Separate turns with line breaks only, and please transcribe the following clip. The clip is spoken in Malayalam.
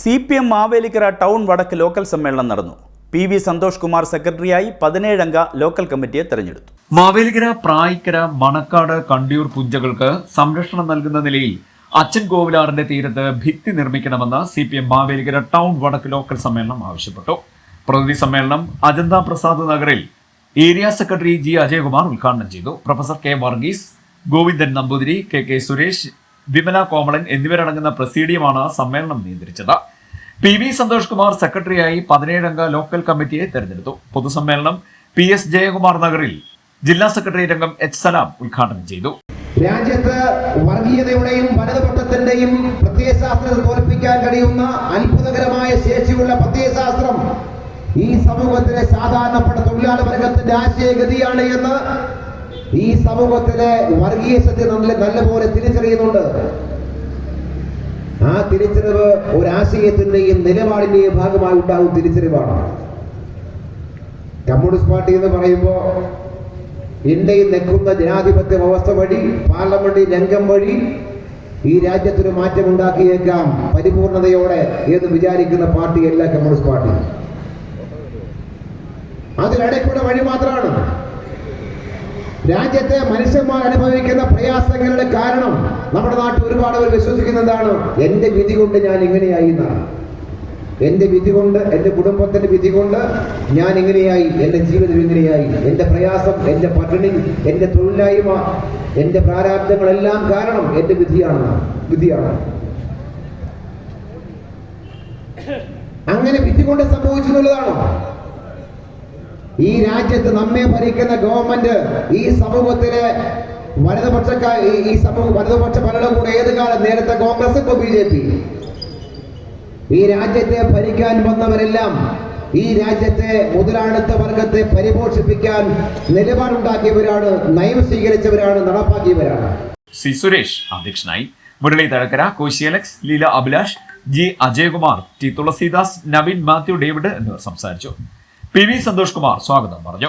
C P M Mavelikkara town വടക്ക് ലോക്കൽ സമ്മേളനം നടന്നു. പി വി സന്തോഷ് കുമാർ സെക്രട്ടറിയായി പതിനേഴംഗ ലോക്കൽ കമ്മിറ്റിയെ തെരഞ്ഞെടുത്തു.
മാവേലിക്കര പ്രായിക്കര മണക്കാട് കണ്ടിയൂർ പുഞ്ചകൾക്ക് സംരക്ഷണം നൽകുന്ന നിലയിൽ അച്ഛൻ ഗോവിലാറിന്റെ തീരത്ത് ഭിത്തി നിർമ്മിക്കണമെന്ന് C P M Mavelikkara town വടക്ക് ലോക്കൽ സമ്മേളനം ആവശ്യപ്പെട്ടു. പ്രതിനിധി സമ്മേളനം അജന്ത പ്രസാദ് നഗറിൽ ഏരിയ സെക്രട്ടറി ജി അജയകുമാർ ഉദ്ഘാടനം ചെയ്തു. Professor K Varghese Govindan Namboothiri K K Suresh Vimala Komalan എന്നിവരടങ്ങുന്ന പ്രസീഡിയമാണ് സമ്മേളനം നിയന്ത്രിച്ചത്. പി വി സന്തോഷ് കുമാർ സെക്രട്ടറിയായി പതിനേഴംഗ ലോക്കൽ കമ്മിറ്റിയെ തെരഞ്ഞെടുത്തു. പൊതുസമ്മേളനം പി എസ് ജയകുമാർ നഗറിൽ ജില്ലാ സെക്രട്ടറി രംഗം എച്ച് സലാം ഉദ്ഘാടനം ചെയ്തു.
രാജ്യത്ത് വർഗീയതയുടെയും വലതുപക്ഷത്തിന്റെയും പ്രത്യയശാസ്ത്രത്തെ തോൽപ്പിക്കാൻ കഴിയുന്ന അത്ഭുതകരമായ ശേഷിയുള്ള പ്രത്യയശാസ്ത്രം ഈ സമൂഹത്തിലെ സാധാരണപ്പെട്ട തൊഴിലാളി വർഗത്തിന്റെ ആശയഗതിയാണ് എന്ന് ഈ സമൂഹത്തിലെ വർഗീയ ശക്തി നല്ല നല്ലപോലെ തിരിച്ചറിയുന്നുണ്ട്. ആ തിരിച്ചറിവ് ഒരാശയത്തിന്റെയും നിലപാടിന്റെയും ഭാഗമായി ഉണ്ടാകും തിരിച്ചറിവാണ്. കമ്മ്യൂണിസ്റ്റ് പാർട്ടി എന്ന് പറയുമ്പോൾ ഇന്ത്യയിൽ നിൽക്കുന്ന ജനാധിപത്യ വ്യവസ്ഥ വഴി പാർലമെന്റ് രംഗം വഴി ഈ രാജ്യത്തൊരു മാറ്റം ഉണ്ടാക്കിയേക്കാം പരിപൂർണതയോടെ എന്ന് വിചാരിക്കുന്ന പാർട്ടിയല്ല കമ്മ്യൂണിസ്റ്റ് പാർട്ടി. അതിനിടയ്ക്കൂടെ വഴി മാത്രമാണ്. രാജ്യത്തെ മനുഷ്യന്മാർ അനുഭവിക്കുന്ന പ്രയാസങ്ങളുടെ കാരണം നമ്മുടെ നാട്ടിൽ ഒരുപാട് പേർ വിശ്വസിക്കുന്നതാണ് എന്റെ വിധി കൊണ്ട് ഞാൻ ഇങ്ങനെയായി എന്നാണ്. എന്റെ വിധി കൊണ്ട് എന്റെ കുടുംബത്തിന്റെ വിധി കൊണ്ട് ഞാൻ ഇങ്ങനെയായി. എന്റെ ജീവിതം ഇങ്ങനെയായി. എന്റെ പ്രയാസം എന്റെ പട്ടിണി എന്റെ തൊഴിലായ്മ എന്റെ പ്രാരാബ്ദങ്ങളെല്ലാം കാരണം എന്റെ വിധിയാണ് വിധിയാണ്. അങ്ങനെ വിധി കൊണ്ട് സംഭവിച്ചിട്ടുള്ളതാണോ ഈ രാജ്യത്ത് നമ്മെ ഭരിക്കുന്ന ഗവൺമെന്റ് ഈ സമൂഹത്തിലെ വലതുപക്ഷക്കാർ ഈ- സമൂഹം വലതുപക്ഷ ഭരണകൂടം ഏത് കാലം നേരത്തെ കോൺഗ്രസ് ഇപ്പൊ ബി ജെ പി? ഈ രാജ്യത്തെ ഭരിക്കാൻ വന്നവരെല്ലാം ഈ രാജ്യത്തെ മുതലാളിത്ത വർഗത്തെ പരിപോഷിപ്പിക്കാൻ നിലപാടുണ്ടാക്കിയവരാണ് നയം സ്വീകരിച്ചവരാണ് നടപ്പാക്കിയവരാണ്.
സി സുരേഷ് അധ്യക്ഷനായി Murali Thazhakkara Koshy Alex Leela Abhilash G Ajayakumar T Thulasidas Naveen Mathew David എന്നിവർ സംസാരിച്ചു. പി വി സന്തോഷ് കുമാർ സ്വാഗതം പറഞ്ഞു.